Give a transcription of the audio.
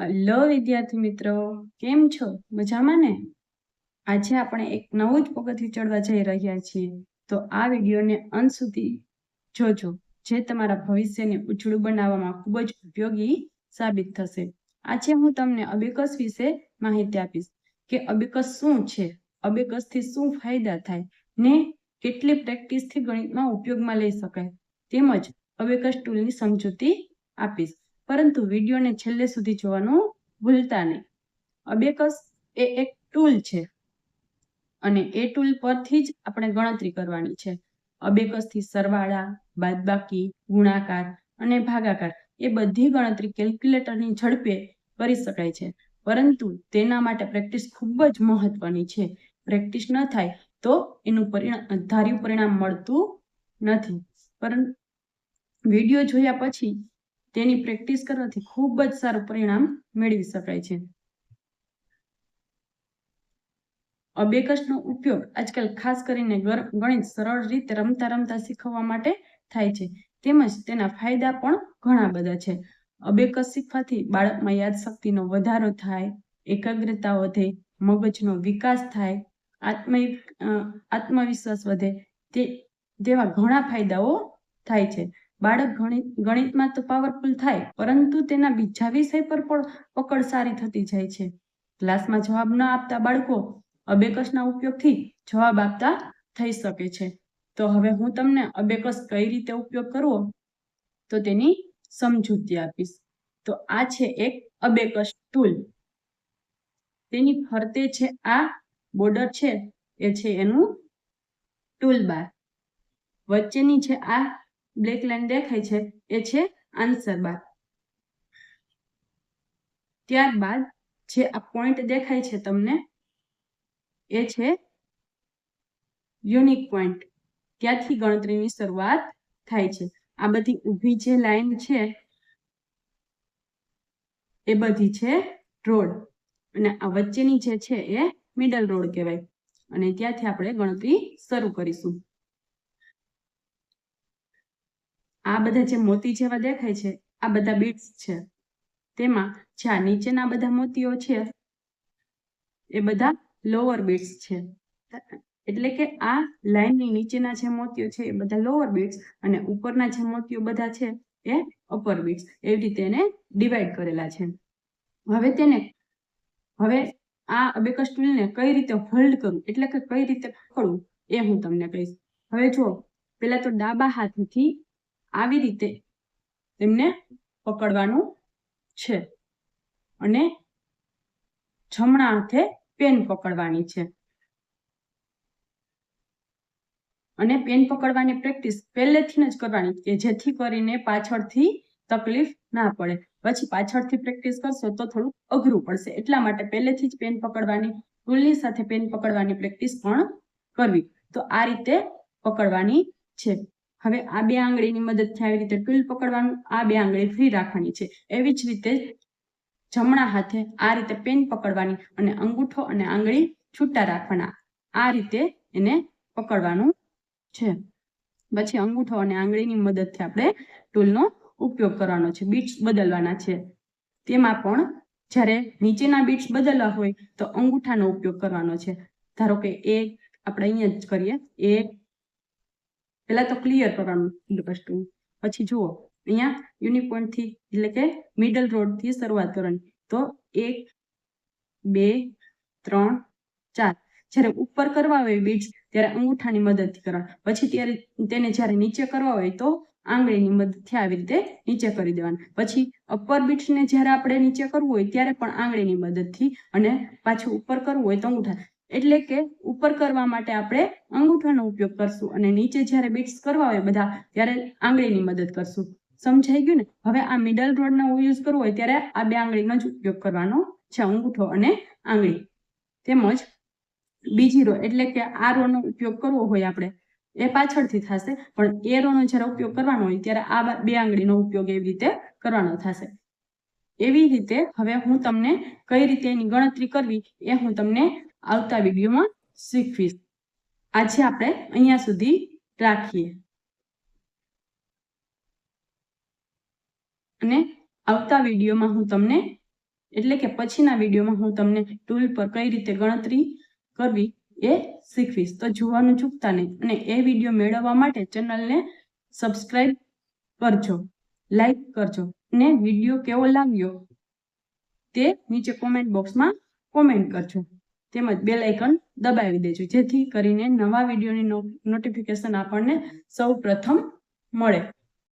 Hello વિદ્યાર્થી મિત્રો, કેમ છો? મજામાં ને? આજે આપણે એક નવું જ પગથિયું ચડવા જઈ રહ્યા છીએ. તો આ વિડીયોને અંત સુધી જોજો, જે તમારા ભવિષ્યને ઉજળું બનાવવામાં ખૂબ જ ઉપયોગી સાબિત થશે. આજે હું તમને અબેકસ વિશે માહિતી આપીશ કે અબેકસ શું છે? અબેકસથી શું ફાયદા થાય ને કેટલી પ્રેક્ટિસથી ગણિતમાં ઉપયોગમાં લઈ શકાય? તેમજ અબેકસ ટૂલની સમજૂતી આપીશ. પરંતુ વિડીયોને છેલ્લે સુધી જોવાનું ભૂલતા નહીં. અબેકસ એ એક ટૂલ છે અને એ ટૂલ પરથી જ આપણે ગણતરી કરવાની છે. અબેકસથી સરવાળા, બાદબાકી, ગુણાકાર અને ભાગાકાર એ બધી ગણતરી કેલ્ક્યુલેટરની ઝડપે કરી શકાય છે. પરંતુ તેના માટે પ્રેક્ટિસ ખૂબ જ મહત્વની છે. પ્રેક્ટિસ ન થાય તો એનું પરિણામ, ધાર્યું પરિણામ મળતું નથી. પરંતુ વીડિયો જોયા પછી તેની પ્રેક્ટિસ કરવાથી ખૂબ જ સારું પરિણામ મેળવી શકાય છે. અબેકસનો ઉપયોગ આજકાલ ખાસ કરીને ગણિત સરળ રીતે રમતા રમતા શીખવવા માટે થાય છે. તેમજ તેના ફાયદા પણ ઘણા બધા છે. અબેકસ શીખવાથી બાળકમાં યાદશક્તિનો વધારો થાય, એકાગ્રતા વધે, મગજનો વિકાસ થાય આત્મ આત્મવિશ્વાસ વધે તે જેવા ઘણા ફાયદાઓ થાય છે. બાળક ગણિત, ગણિતમાં તો પાવરફુલ થાય, પરંતુ તેના બીજા વિષય પર પણ પકડ સારી થતી જાય છે. ક્લાસમાં જવાબ ન આપતા બાળકો અબેકસના ઉપયોગથી જવાબ આપતા થઈ શકે છે. તો હવે હું તમને અબેકસ કઈ રીતે ઉપયોગ કરવો તો તેની સમજૂતી આપીશ. તો આ છે એક અબેકસ ટૂલ તેની ફરતે છે આ બોર્ડર છે, એ છે એનું ટૂલ બાર વચ્ચેની છે આ બ્લેક લાઈન દેખાય છે. એ છે આન્સર બાર. ત્યારબાદ જે આ પોઈન્ટ દેખાય છે તમને, એ છે યુનિક પોઈન્ટ ત્યાંથી ગણતરીની શરૂઆત થાય છે. આ બધી ઊભી જે લાઈન છે, એ બધી છે રોડ અને આ વચ્ચેની જે છે એ મિડલ રોડ કહેવાય. અને ત્યાંથી આપણે ગણતરી શરૂ કરીશું. આ બધા જે મોતી જેવા દેખાય છે, આ બધા બીટ્સ છે. તેમાં જે આ નીચેના બધા મોતીઓ છે, એ બધા લોઅર બીટ્સ છે. એટલે કે આ લાઈનની નીચેના જે મોતીઓ છે, એ બધા લોઅર બીટ્સ અને ઉપરના જે મોતીઓ બધા છે, એ અપર બીટ્સ એવી રીતે એને ડિવાઈડ કરેલા છે. હવે તેને, હવે આ અબેકસ ટૂલને કઈ રીતે હોલ્ડ કરવું એટલે કે કઈ રીતે પકડવું એ હું તમને કહીશ. હવે જો પેલા તો ડાબા હાથથી આવી રીતે તેમને પકડવાનું છે. અને જમણા હાથે પેન પકડવાની છે. અને પેન પકડવાની પ્રેક્ટિસ પહેલેથી જ કરવાની કે જેથી કરીને પાછળથી તકલીફ ના પડે. પછી પાછળથી પ્રેક્ટિસ કરશો તો થોડું અઘરું પડશે. એટલા માટે પહેલેથી જ પેન પકડવાની, ટૂલની સાથે પેન પકડવાની પ્રેક્ટિસ પણ કરવી. તો આ રીતે પકડવાની છે. હવે આ બે આંગળીની મદદથી આવી રીતે ટૂલ પકડવાનું, આ બે આંગળી ફ્રી રાખવાની છે. એવી જ રીતે જમણા હાથે આ રીતે પેન પકડવાની અને અંગૂઠો અને આંગળી છૂટા રાખવાના. આ રીતે એને પકડવાનું છે. પછી અંગૂઠો અને આંગળીની મદદથી આપણે ટૂલનો ઉપયોગ કરવાનો છે. બીટ્સ બદલવાના છે. તેમાં પણ જ્યારે નીચેના બીટ્સ બદલવા હોય તો અંગૂઠાનો ઉપયોગ કરવાનો છે. ધારો કે એક, આપણે અહીંયા જ કરીએ, એક પહેલા તો ક્લિયર કરવાનું વસ્તુ પછી જુઓ, અહીંયા યુનિપોઈન્ટથી એટલે કે મિડલ રોડથી શરૂઆત કરવાની. તો એક, બે, ત્રણ, ચાર. જ્યારે ઉપર કરવા હોય બીજ, ત્યારે અંગૂઠાની મદદથી કરવા પછી ત્યારે તેને જ્યારે નીચે કરવા હોય તો આંગળીની મદદથી આવી રીતે નીચે કરી દેવાની. પછી અપર બીટ્સને જ્યારે આપણે નીચે કરવું હોય ત્યારે પણ આંગળીની મદદથી અને પાછું ઉપર કરવું હોય તો અંગૂઠા. એટલે કે ઉપર કરવા માટે આપણે અંગૂઠાનો ઉપયોગ કરશું અને નીચે જ્યારે બીટ્સ કરવા હોય બધા, ત્યારે આંગળીની મદદ કરશું. સમજાઈ ગયું ને? હવે આ મિડલ રોડનો યુઝ કરવો હોય ત્યારે આ બે આંગળીનો જ ઉપયોગ કરવાનો છે, અંગૂઠો અને આંગળી. તેમજ બીજી રો એટલે કે આ રોનો ઉપયોગ કરવો હોય આપણે, એ પાછળથી થશે. પણ એ રોનો જ્યારે ઉપયોગ કરવાનો હોય ત્યારે આ બે આંગળીનો ઉપયોગ એવી રીતે કરવાનો થશે. એવી રીતે હવે હું તમને કઈ રીતે એની ગણતરી કરવી એ હું તમને આવતા વિડીયોમાં શીખવીશ. આજે આપણે અહીંયા સુધી રાખીએ. અને આવતા વિડીયોમાં હું તમને, એટલે કે પછીના વિડીયોમાં હું તમને ટૂલ પર કઈ રીતે ગણતરી કરવી એ શીખવીશ. તો જોવાનું ચૂકતા નહીં. અને એ વીડિયો મેળવવા માટે ચેનલને સબસ્ક્રાઈબ કરજો, લાઈક કરજો અને વીડિયો કેવો લાગ્યો તે નીચે કોમેન્ટ બોક્સમાં કોમેન્ટ કરજો. તેમજ બેલ આઇકન દબાવી દેજો. જેથી કરીને નવા વિડીયોની નોટિફિકેશન આપણને સૌ પ્રથમ મળે.